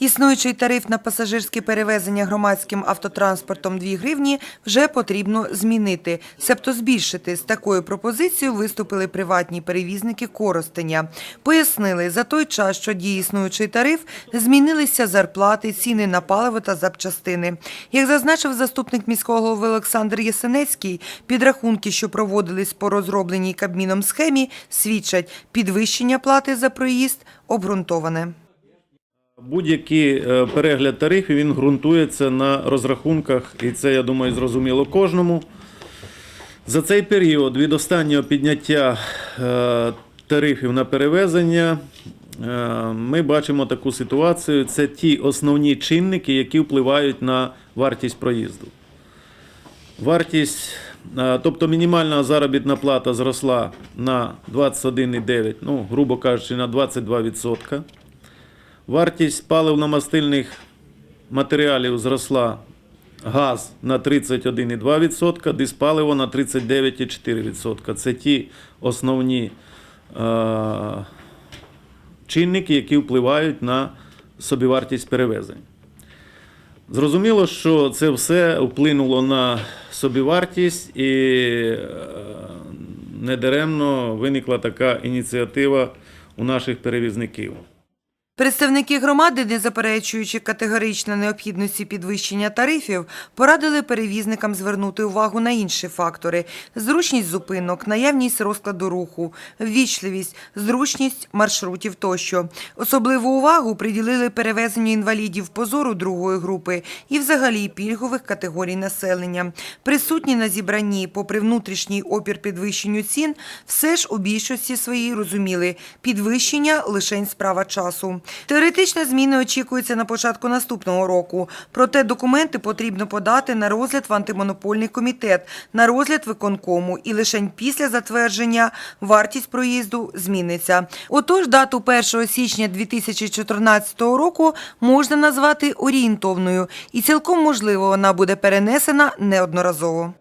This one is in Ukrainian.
Існуючий тариф на пасажирське перевезення громадським автотранспортом 2 гривні вже потрібно змінити, себто збільшити. З такою пропозицією виступили приватні перевізники Коростеня. Пояснили, за той час, що діє існуючий тариф, змінилися зарплати, ціни на паливо та запчастини. Як зазначив заступник міського голови Олександр Єсенецький, підрахунки, що проводились по розробленій Кабміном схемі, свідчать, підвищення плати за проїзд обґрунтоване. Будь-який е, перегляд тарифів він ґрунтується на розрахунках, і це, я думаю, зрозуміло кожному. За цей період від останнього підняття е, тарифів на перевезення е, ми бачимо таку ситуацію. Це ті основні чинники, які впливають на вартість проїзду. Вартість, тобто мінімальна заробітна плата зросла на 21,9, ну, грубо кажучи, на 22%. Вартість паливно-мастильних матеріалів зросла газ на 31,2%, диспаливо на 39,4%. Це ті основні е, чинники, які впливають на собівартість перевезень. Зрозуміло, що це все вплинуло на собівартість і е, недаремно виникла така ініціатива у наших перевізників. Представники громади, не заперечуючи категорично необхідності підвищення тарифів, порадили перевізникам звернути увагу на інші фактори: зручність зупинок, наявність розкладу руху, ввічливість, зручність маршрутів тощо. Особливу увагу приділили перевезенню інвалідів позору другої групи і взагалі пільгових категорій населення. Присутні на зібранні, попри внутрішній опір підвищенню цін, все ж у більшості своїй розуміли – підвищення – лишень справа часу. Теоретично зміни очікуються на початку наступного року. Проте документи потрібно подати на розгляд в антимонопольний комітет, на розгляд виконкому і лише після затвердження вартість проїзду зміниться. Отож, дату 1 січня 2014 року можна назвати орієнтовною і цілком можливо вона буде перенесена неодноразово.